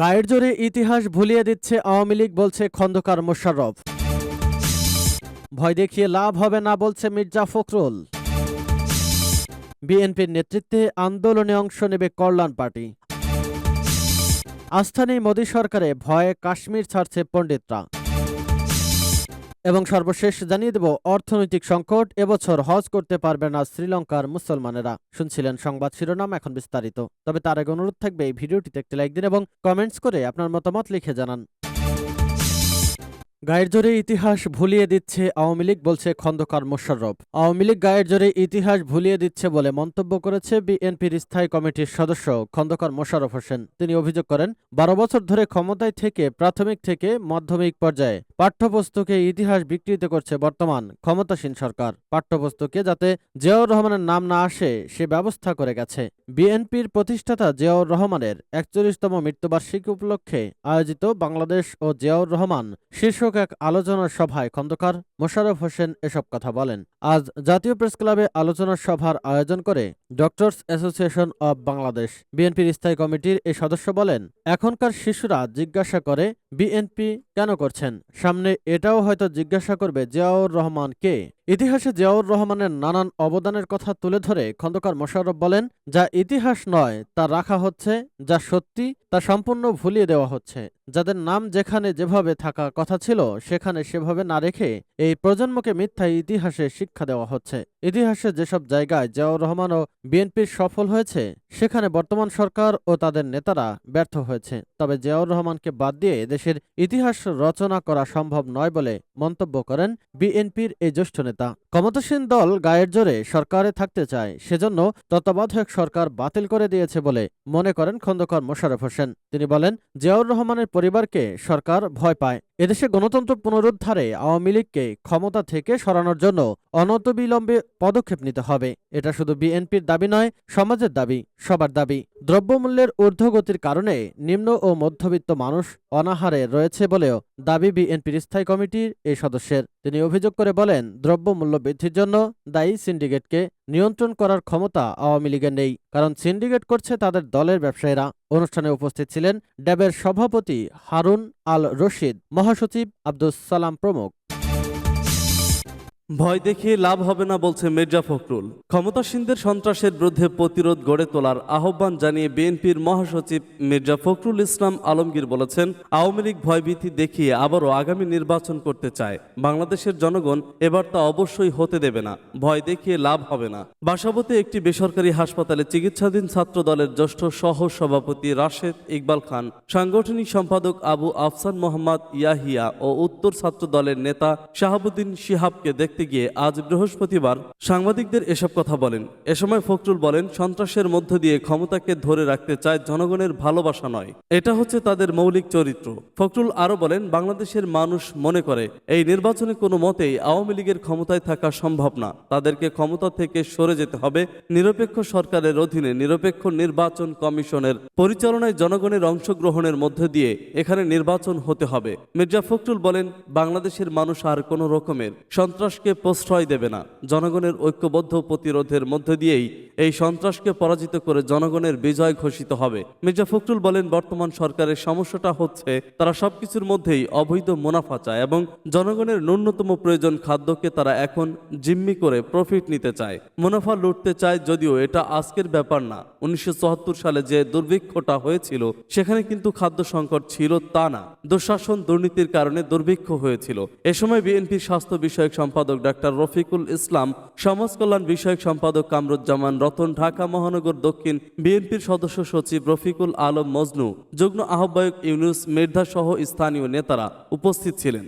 গায়ের জোরে ইতিহাস ভুলিয়ে দিচ্ছে আওয়ামী লীগ, বলছে খন্দকার মোশাররফ। ভয় দেখিয়ে লাভ হবে না, বলছে মির্জা ফখরুল। বিএনপির নেতৃত্বে আন্দোলনে অংশ নেবে কল্যাণ পার্টি। আস্থা নেই মোদী সরকারে, ভয়ে কাশ্মীর ছাড়ছে পণ্ডিতরা। এবং সর্বশেষ জানিয়ে দেব, অর্থনৈতিক সংকট এবছর হজ করতে পারবে না শ্রীলঙ্কার মুসলমানেরা। শুনছিলেন সংবাদ শিরোনাম এখন বিস্তারিত। তবে তার আগে অনুরোধ থাকবে এই ভিডিওটিতে একটি লাইক দিন এবং কমেন্টস করে আপনার মতামত লিখে জানান। গায়ের জোরে ইতিহাস ভুলিয়ে দিচ্ছে আওয়ামী লীগ, বলছে খন্দকার মোশাররফ। আওয়ামী লীগ গায়ের জোরে ইতিহাস ভুলিয়ে দিচ্ছে বলে মন্তব্য করেছে বিএনপির স্থায়ী কমিটির সদস্য খন্দকার মোশাররফ হোসেন। তিনি অভিযোগ করেন, বারো বছর ধরে ক্ষমতায় থেকে, প্রাথমিক থেকে মাধ্যমিক পর্যায়ে পাঠ্যপুস্তকে ইতিহাস বিকৃত করছে বর্তমান ক্ষমতাসীন সরকার। পাঠ্যপুস্তকে যাতে জিয়াউর রহমানের নাম না আসে, সে ব্যবস্থা করে গেছে। বিএনপির প্রতিষ্ঠাতা জিয়াউর রহমানের একচল্লিশতম মৃত্যুবার্ষিকী উপলক্ষে আয়োজিত বাংলাদেশ ও জিয়াউর রহমান শীর্ষক এক আলোচনা সভায় খন্দকার মোশাররফ হোসেন এসব কথা বলেন। আজ জাতীয় প্রেস ক্লাবে আলোচনা সভার আয়োজন করে ডক্টরস অ্যাসোসিয়েশন অব বাংলাদেশ, বিএনপির স্থায়ী কমিটির এই সদস্য বলেন, এখনকার শিশুরা জিজ্ঞাসা করে, বিএনপি কেন করছেন? সামনে এটাও হয়তো জিজ্ঞাসা করবে জিয়াউর রহমান কে? ইতিহাসে জিয়াউর রহমানের নানান অবদানের কথা তুলে ধরে খন্দকার মোশাররফ বলেন, যা ইতিহাস নয়, তা রাখা হচ্ছে, যা সত্যি, তা সম্পূর্ণ ভুলিয়ে দেওয়া হচ্ছে। যাদের নাম যেখানে যেভাবে থাকা কথা ছিল, সেখানে সেভাবে না রেখে এই প্রজন্মকে মিথ্যা ইতিহাসে শিক্ষা দেওয়া হচ্ছে। ইতিহাসে যেসব জায়গায় জিয়াউর রহমান ও বিএনপির সফল হয়েছে, সেখানে বর্তমান সরকার ও তাদের নেতারা ব্যর্থ হয়েছে। তবে জিয়াউর রহমানকে বাদ দিয়ে দেশের ইতিহাস রচনা করা সম্ভব নয় বলে মন্তব্য করেন বিএনপির এই জ্যেষ্ঠ নেতা। ক্ষমতাসীন দল গায়ের জোরে সরকারে থাকতে চায়, সেজন্য তত্ত্বাবধায়ক সরকার বাতিল করে দিয়েছে বলে মনে করেন খন্দকার মোশাররফ হোসেন। তিনি বলেন, জিয়াউর রহমানের পরিবারকে সরকার ভয় পায়। এদেশে গণতন্ত্র পুনরুদ্ধারে আওয়ামী লীগকে ক্ষমতা থেকে সরানোর জন্য অনতবিলম্বে পদক্ষেপ নিতে হবে। এটা শুধু বিএনপির দাবি নয়, সমাজের দাবি, সবার দাবি। দ্রব্যমূল্যের ঊর্ধ্বগতির কারণে নিম্ন ও মধ্যবিত্ত মানুষ অনাহারে রয়েছে বলেও দাবি বিএনপির স্থায়ী কমিটির এই সদস্যের। তিনি অভিযোগ করে বলেন, দ্রব্যমূল্য বৃদ্ধির জন্য দায়ী সিন্ডিকেটকে নিয়ন্ত্রণ করার ক্ষমতা আওয়ামী লীগের নেই, কারণ সিন্ডিকেট করছে তাদের দলের ব্যবসায়ীরা। অনুষ্ঠানে উপস্থিত ছিলেন ড্যাবের সভাপতি হারুন আল রশিদ, মহাসচিব আব্দুস সালাম প্রমুখ। ভয় দেখিয়ে লাভ হবে না বলছে মির্জা ফখরুল। ক্ষমতাসীনদের সন্ত্রাসের বিরুদ্ধে প্রতিরোধ গড়ে তোলার আহ্বান জানিয়ে বিএনপির মহাসচিব মির্জা ফখরুল ইসলাম আলমগীর বলেছেন, আওয়ামী লীগ ভয়ভীতি দেখিয়ে আবারও আগামী নির্বাচন করতে চায়। বাংলাদেশের জনগণ এবার তা অবশ্যই হতে দেবে না, ভয় দেখিয়ে লাভ হবে না। বাসাবতে একটি বেসরকারি হাসপাতালে চিকিৎসাধীন ছাত্র দলের জ্যেষ্ঠ সহ সভাপতি রাশেদ ইকবাল খান, সাংগঠনিক সম্পাদক আবু আফসান মোহাম্মদ ইয়াহিয়া ও উত্তর ছাত্র দলের নেতা শাহাবুদ্দিন শিহাবকে দেখতে গিয়ে আজ বৃহস্পতিবার সাংবাদিকদের এসব কথা বলেন। এ সময় ফখরুল বলেন, সন্ত্রাসের মধ্য দিয়ে ক্ষমতাকে ধরে রাখতে চায় জনগণের ভালোবাসা নয়। এটা হচ্ছে তাদের মৌলিক চরিত্র। ফখরুল আরও বলেন, বাংলাদেশের মানুষ মনে করে, এই নির্বাচনে কোনো মতেই আওয়ামী লীগের ক্ষমতায় থাকা সম্ভব না। তাদেরকে ক্ষমতা থেকে সরে যেতে হবে। নিরপেক্ষ সরকারের অধীনে নিরপেক্ষ নির্বাচন কমিশনের পরিচালনায় জনগণের অংশগ্রহণের মধ্য দিয়ে এখানে নির্বাচন হতে হবে। মির্জা ফখরুল বলেন, বাংলাদেশের মানুষ আর কোনো রকমের সন্ত্রাসকে প্রশ্রয় দেবে না। জনগণের ঐক্যবদ্ধ প্রতিরোধের মধ্য দিয়েই এই সন্ত্রাসকে পরাজিত করে জনগণের বিজয় ঘোষিত হবে। মির্জা ফখরুল বলেন, বর্তমান সরকারের সমস্যাটা হচ্ছে তারা সবকিছুর মধ্যেই অবৈধ মুনাফা চায় এবং জনগণের ন্যূনতম প্রয়োজন খাদ্যকে তারা এখন জিম্মি করে প্রফিট নিতে চায়। মুনাফা লুটতে চায় যদিও এটা আজকের ব্যাপার না। উনিশশো চুয়াত্তর সালে যে দুর্ভিক্ষটা হয়েছিল, সেখানে কিন্তু খাদ্য সংকট ছিল তা না। দুঃশাসন দুর্নীতির কারণে দুর্ভিক্ষ হয়েছিল। এ সময় বিএনপির স্বাস্থ্য বিষয়ক সম্পাদক ডাক্তার রফিকুল ইসলাম, সমাজ কল্যাণ বিষয়ক সম্পাদক কামরুজ্জামান রতন, ঢাকা মহানগর দক্ষিণ বিএনপির সদস্য সচিব রফিকুল আলম মজনু, যুগ্ম আহ্বায়ক ইউনুস মির্ধা সহ স্থানীয় নেতারা উপস্থিত ছিলেন।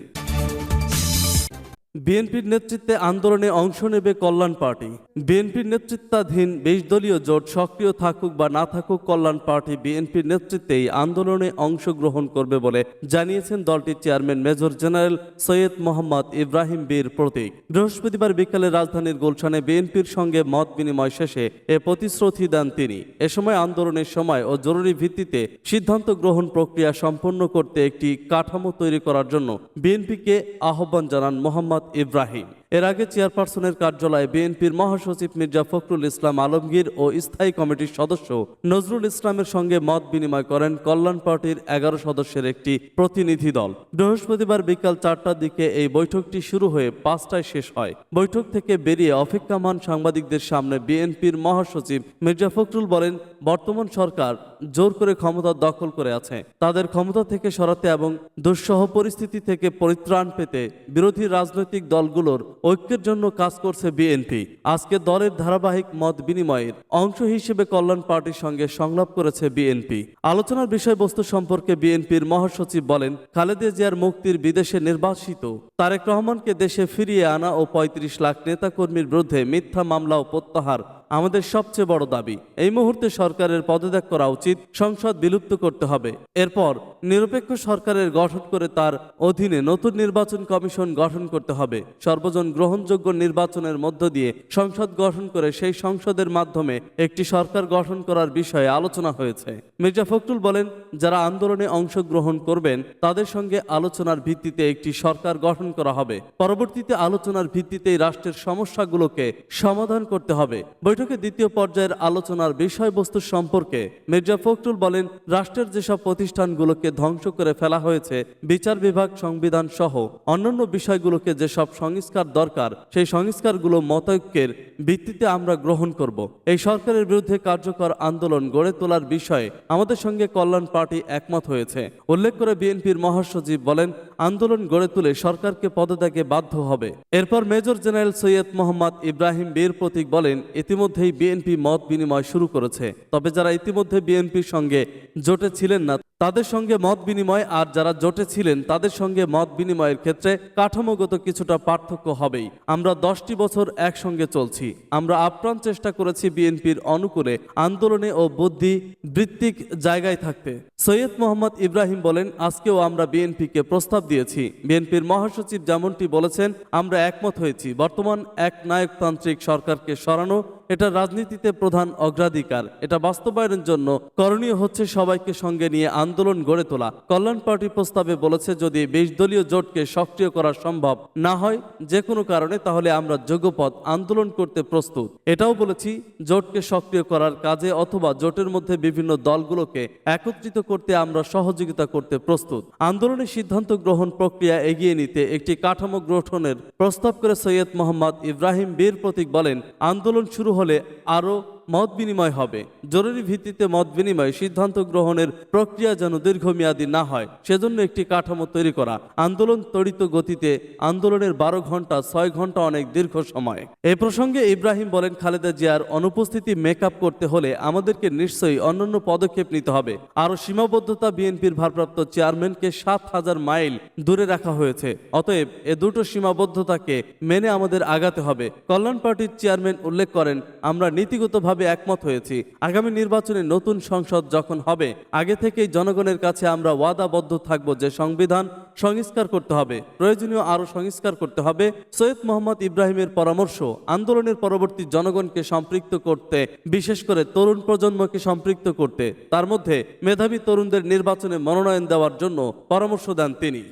বিএনপির নেতৃত্বে আন্দোলনে অংশ নেবে কল্যাণ পার্টি। বিএনপির নেতৃত্বাধীন বিশ দলীয় জোট সক্রিয় থাকুক বা না থাকুক, কল্যাণ পার্টি বিএনপির নেতৃত্বেই আন্দোলনে অংশগ্রহণ করবে বলে জানিয়েছেন দলটির chairman major general Syed Mohammad Ibrahim Bir Protik. বৃহস্পতিবার বিকালে রাজধানীর গুলশানে বিএনপির সঙ্গে মত বিনিময় শেষে এ প্রতিশ্রুতি দেন তিনি। এ সময় আন্দোলনের সময় ও জরুরি ভিত্তিতে সিদ্ধান্ত গ্রহণ প্রক্রিয়া সম্পন্ন করতে একটি কাঠামো তৈরি করার জন্য বিএনপিকে আহ্বান জানান মোহাম্মদ ইব্রাহিম এর আগে চেয়ারপারসনের কার্যালয়ে বিএনপির মহাসচিব মির্জা ফখরুল ইসলাম আলমগীর ও স্থায়ী কমিটির সদস্য নজরুল ইসলামের সঙ্গে মত বিনিময় করেন কল্যাণ পার্টির এগারো সদস্যের একটি প্রতিনিধি দল। বৃহস্পতিবার বিকাল চারটার দিকে এই বৈঠকটি শুরু হয়ে পাঁচটায় শেষ হয়। বৈঠক থেকে বেরিয়ে অপেক্ষামান সাংবাদিকদের সামনে বিএনপির মহাসচিব মির্জা ফখরুল বলেন, বর্তমান সরকার জোর করে ক্ষমতা দখল করে আছে। তাদের ক্ষমতা থেকে সরাতে এবং দুঃসহ পরিস্থিতি থেকে পরিত্রাণ পেতে বিরোধী রাজনৈতিক দলগুলোর ঐক্যের জন্য কাজ করছে বিএনপি। আজকে দলের ধারাবাহিক মত বিনিময়ের অংশ হিসেবে কল্যাণ পার্টির সঙ্গে সংলাপ করেছে বিএনপি। আলোচনার বিষয়বস্তু সম্পর্কে বিএনপির মহাসচিব বলেন, খালেদা জিয়ার মুক্তির বিদেশে নির্বাসিত তারেক রহমানকে দেশে ফিরিয়ে আনা ও পঁয়ত্রিশ লাখ নেতাকর্মীর বিরুদ্ধে মিথ্যা মামলা ও প্রত্যাহার আমাদের সবচেয়ে বড় দাবি, এই মুহূর্তে সরকারের পদত্যাগ করা উচিত, সংসদ বিলুপ্ত করতে হবে। এরপর নিরপেক্ষ সরকারের গঠন করে তার অধীনে নতুন নির্বাচন কমিশন গঠন করতে হবে। সর্বজন গ্রহণযোগ্য নির্বাচনের মধ্য দিয়ে সংসদ গঠন করে সেই সংসদের মাধ্যমে একটি সরকার গঠন করার বিষয়ে আলোচনা হয়েছে। মির্জা ফখরুল বলেন, যারা আন্দোলনে অংশগ্রহণ করবেন, তাদের সঙ্গে আলোচনার ভিত্তিতে একটি সরকার গঠন করা হবে। পরবর্তীতে আলোচনার ভিত্তিতেই রাষ্ট্রের সমস্যাগুলোকে সমাধান করতে হবে। বৈঠকে দ্বিতীয় পর্যায়ের আলোচনার বিষয়বস্তু সম্পর্কে মির্জা ফখরুল বলেন, রাষ্ট্রের যেসব প্রতিষ্ঠানগুলোকে ধ্বংস করে ফেলা হয়েছে, বিচার বিভাগ, সংবিধান সহ অন্যান্য বিষয়গুলোকে যেসব সংস্কার দরকার, সেই সংস্কারগুলো মতৈক্যের ভিত্তিতে আমরা গ্রহণ করব। এই সরকারের বিরুদ্ধে কার্যকর আন্দোলন গড়ে তোলার বিষয়ে আমাদের সঙ্গে কল্যাণ পার্টি একমত হয়েছে। উল্লেখ করে বিএনপির মহাসচিব বলেন আন্দোলন গড়ে তুলে সরকারকে পদত্যাগে বাধ্য হবে। এরপর মেজর জেনারেল সৈয়দ মোহাম্মদ ইব্রাহিম বীর প্রতীক বলেন, ইতিমধ্যেই বিএনপি মত বিনিময় শুরু করেছে। তবে যারা ইতিমধ্যে বিএনপির সঙ্গে জোটে ছিলেন না, তাদের সঙ্গে মত বিনিময় আর যারা জোটে ছিলেন, তাদের সঙ্গে মত বিনিময়ের ক্ষেত্রে কাঠামোগত কিছুটা পার্থক্য হবেই। আমরা দশটি বছর একসঙ্গে চলছি। আমরা আপ্রাণ চেষ্টা করেছি বিএনপির অনুকূলে আন্দোলনে ও বুদ্ধি বৃত্তিক জায়গায় থাকতে। সৈয়দ মোহাম্মদ ইব্রাহিম বলেন, আজকেও আমরা বিএনপিকে প্রস্তাব দিয়েছি। বিএনপির মহাসচিব যেমনটি বলেছেন আমরা একমত হয়েছি। বর্তমান এক নায়কতান্ত্রিক সরকারকে সরানো এটা রাজনীতিতে প্রধান অগ্রাধিকার। এটা বাস্তবায়নের জন্য করণীয় হচ্ছে সবাইকে সঙ্গে নিয়ে আন্দোলন গড়ে তোলা। কল্যাণ পার্টি প্রস্তাবে বলেছে, যদি বিশ দলীয় জোটকে সক্রিয় করা সম্ভব না হয় যে কোনো কারণে, তাহলে আমরা যোগ্যপথ আন্দোলন করতে প্রস্তুত। এটাও বলেছি, জোটকে সক্রিয় করার কাজে অথবা জোটের মধ্যে বিভিন্ন দলগুলোকে একত্রিত করতে আমরা সহযোগিতা করতে প্রস্তুত। আন্দোলনের সিদ্ধান্ত গ্রহণ প্রক্রিয়া এগিয়ে নিতে একটি কাঠামো গঠনের প্রস্তাব করে সৈয়দ মোহাম্মদ ইব্রাহিম বীর প্রতীক বলেন, আন্দোলন শুরু হলে আরও মত বিনিময় হবে। জরুরি ভিত্তিতে মত বিনিময় সিদ্ধান্ত গ্রহণের প্রক্রিয়া যেন দীর্ঘমেয়াদী না হয়, সেজন্য একটি কাঠামো তৈরি করা। আন্দোলন তড়িত গতিতে আন্দোলনের বারো ঘণ্টা ছয় ঘণ্টা অনেক দীর্ঘ সময়। এ প্রসঙ্গে ইব্রাহিম বলেন, খালেদা জিয়ার অনুপস্থিতি মেকআপ করতে হলে আমাদেরকে নিশ্চয়ই অন্যান্য পদক্ষেপ নিতে হবে। আরও সীমাবদ্ধতা বিএনপির ভারপ্রাপ্ত চেয়ারম্যানকে সাত হাজার মাইল দূরে রাখা হয়েছে। অতএব এ দুটো সীমাবদ্ধতাকে মেনে আমাদের আগাতে হবে। কল্যাণ পার্টির চেয়ারম্যান উল্লেখ করেন, আমরা নীতিগতভাবে একমত হয়েছি। আগামী নির্বাচনে নতুন সংসদ যখন হবে, আগে থেকেই জনগণের কাছে আমরা ওয়াদাবদ্ধ থাকব যে সংবিধান সংস্কার করতে হবে। প্রয়োজনীয় আরও সংস্কার করতে হবে। সৈয়দ মোহাম্মদ ইব্রাহিমের পরামর্শ, আন্দোলনের পরবর্তী জনগণকে সম্পৃক্ত করতে, বিশেষ করে তরুণ প্রজন্মকে সম্পৃক্ত করতে। তার মধ্যে মেধাবী তরুণদের নির্বাচনে মনোনয়ন দেওয়ার জন্য পরামর্শ দেন তিনি।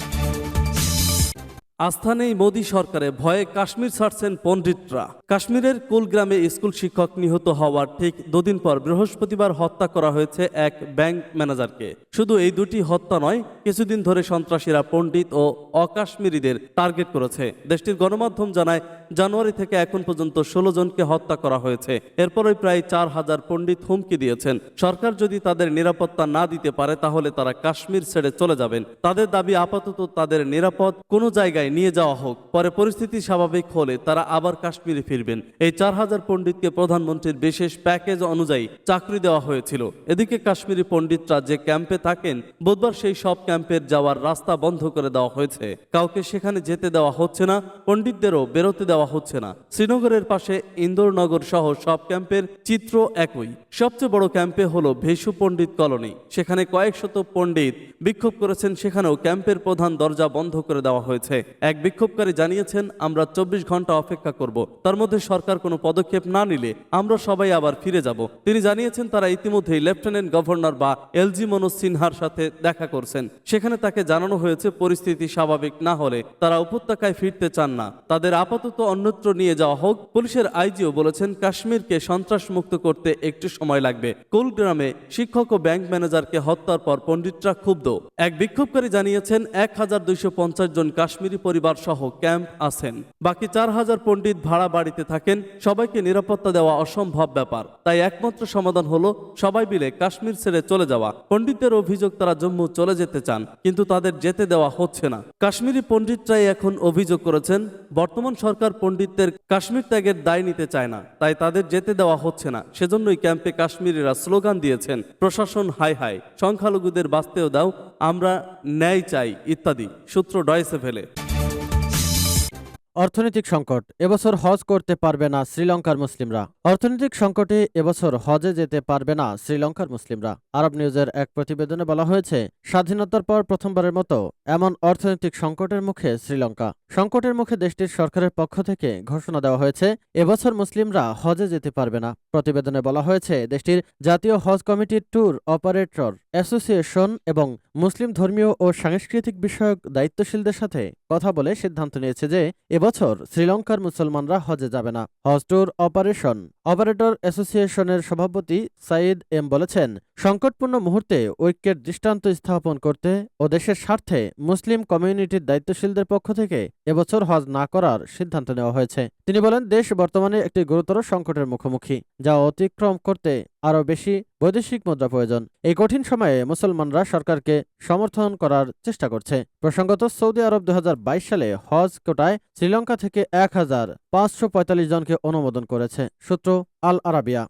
আস্থা নেই মোদী সরকারে, ভয়ে কাশ্মীর ছাড়ছেন পণ্ডিতরা। কাশ্মীরের কুলগ্রামে স্কুল শিক্ষক নিহত হওয়ার ঠিক দুদিন পর বৃহস্পতিবার হত্যা করা হয়েছে এক ব্যাংক ম্যানেজারকে। শুধু এই দুটি হত্যা নয়, কিছুদিন ধরে সন্ত্রাসীরা পণ্ডিত ও অকাশ্মীরিদের টার্গেট করেছে। দেশটির গণমাধ্যম জানায় জানুয়ারি থেকে এখন পর্যন্ত ষোলো জনকে হত্যা করা হয়েছে। এরপরই প্রায় চার হাজার পণ্ডিত হুমকি দিয়েছেন। সরকার যদি তাদের নিরাপত্তা না দিতে পারে, তাহলে তারা কাশ্মীর ছেড়ে চলে যাবেন। তাদের দাবি আপাতত তাদের নিরাপদ কোনো জায়গায় নিয়ে যাওয়া হোক। পরে পরিস্থিতি স্বাভাবিক হলে তারা আবার কাশ্মীরে ফিরবেন। এই চার হাজার পণ্ডিতকে প্রধানমন্ত্রীর বিশেষ প্যাকেজ অনুযায়ী চাকরি দেওয়া হয়েছিল। এদিকে কাশ্মীরি পণ্ডিতরা যে ক্যাম্পে থাকেন, বুধবার সেই সব ক্যাম্পের যাওয়ার রাস্তা বন্ধ করে দেওয়া হয়েছে। কাউকে সেখানে যেতে দেওয়া হচ্ছে না। পণ্ডিতদেরও বেরোতে হচ্ছে না। শ্রীনগরের পাশে ইন্দোরনগর সহ সব ক্যাম্পের চিত্র একই। সবচেয়ে বড় ক্যাম্পে হলো ভেসু পণ্ডিত কলোনি। সেখানে কয়েক শত পণ্ডিত বিক্ষোভ করেছেন, সেখানেও ক্যাম্পের প্রধান দরজা বন্ধ করে দেওয়া হয়েছে। এক বিক্ষোভকারী জানিয়েছেন, আমরা চব্বিশ ঘণ্টা অপেক্ষা করব। তার মধ্যে সরকার কোনো পদক্ষেপ না নিলে আমরা সবাই আবার ফিরে যাব। তিনি জানিয়েছেন, তারা ইতিমধ্যেই লেফটেন্যান্ট গভর্নর বা এলজি মনোজ সিনহার সাথে দেখা করছেন। সেখানে তাকে জানানো হয়েছে, পরিস্থিতি স্বাভাবিক না হলে তারা উপত্যকায় ফিরতে চান না। তাদের আপাতত অন্যত্র নিয়ে যাওয়া হোক, পুলিশের আইজিও বলেছেন কাশ্মীরকে সন্ত্রাসমুক্ত করতে একটু সময় লাগবে। কুলগ্রামে শিক্ষক ও ব্যাংক ম্যানেজারকে হত্যার পর পণ্ডিতরা ক্ষুব্ধ। এক বিক্ষোভকারী জানিয়েছেন, এক হাজার দুইশো পঞ্চাশ জন কাশ্মীরি পরিবার সহ ক্যাম্প আছেন। বাকি চার হাজার পণ্ডিত ভাড়া বাড়িতে থাকেন, সবাইকে নিরাপত্তা দেওয়া অসম্ভব ব্যাপার। তাই একমাত্র সমাধান হলো, সবাই মিলে কাশ্মীর ছেড়ে চলে যাওয়া। পণ্ডিতদের অভিযোগ, তারা জম্মু চলে যেতে চান, কিন্তু তাদের যেতে দেওয়া হচ্ছে না। কাশ্মীরি পণ্ডিতরাই এখন অভিযোগ করেছেন, বর্তমান সরকার পণ্ডিতদের কাশ্মীর ত্যাগের দায় নিতে চায় না, তাই তাদের যেতে দেওয়া হচ্ছে না। সেজন্যই ক্যাম্পে কাশ্মীরিরা স্লোগান দিয়েছেন, প্রশাসন হাই হাই সংখ্যালঘুদের বাঁচতেও দাও, আমরা ন্যায় চাই, ইত্যাদি। সূত্র ডয়েসে ফেলে। অর্থনৈতিক সংকট, এবছর হজ করতে পারবে না শ্রীলঙ্কার মুসলিমরা। অর্থনৈতিক সংকটে এবছর হজে যেতে পারবে না শ্রীলঙ্কার মুসলিমরা। আরব নিউজের এক প্রতিবেদনে বলা হয়েছে, স্বাধীনতার পর প্রথমবারের মতো এমন অর্থনৈতিক সংকটের মুখে শ্রীলঙ্কা। সংকটের মুখে দেশটির সরকারের পক্ষ থেকে ঘোষণা দেওয়া হয়েছে, এবছর মুসলিমরা হজে যেতে পারবে না। প্রতিবেদনে বলা হয়েছে, দেশটির জাতীয় হজ কমিটির ট্যুর অপারেটর অ্যাসোসিয়েশন এবং মুসলিম ধর্মীয় ও সাংস্কৃতিক বিষয়ক দায়িত্বশীলদের সাথে কথা বলে সিদ্ধান্ত নিয়েছে যে এবছর শ্রীলঙ্কার মুসলমানরা হজে যাবে না। হজ ট্যুর অপারেশন। অপারেটর অ্যাসোসিয়েশনের সভাপতি সাইদ এম বলেছেন, সংকটপূর্ণ মুহূর্তে ঐক্যের দৃষ্টান্ত স্থাপন করতে ও দেশের স্বার্থে মুসলিম কমিউনিটির দায়িত্বশীলদের পক্ষ থেকে এবছর হজ না করার সিদ্ধান্ত নেওয়া হয়েছে। তিনি বলেন, দেশ বর্তমানে একটি গুরুতর সংকটের মুখোমুখি, যা অতিক্রম করতে আরও বেশি বৈদেশিক মুদ্রা প্রয়োজন। এই কঠিন সময়ে মুসলমানরা সরকারকে সমর্থন করার চেষ্টা করছে। প্রসঙ্গত, সৌদি আরব দু হাজার বাইশ সালে হজ কোটায় শ্রীলঙ্কা থেকে এক হাজার পাঁচশো পঁয়তাল্লিশ জনকে অনুমোদন করেছে, সূত্র আল আরাবিয়া।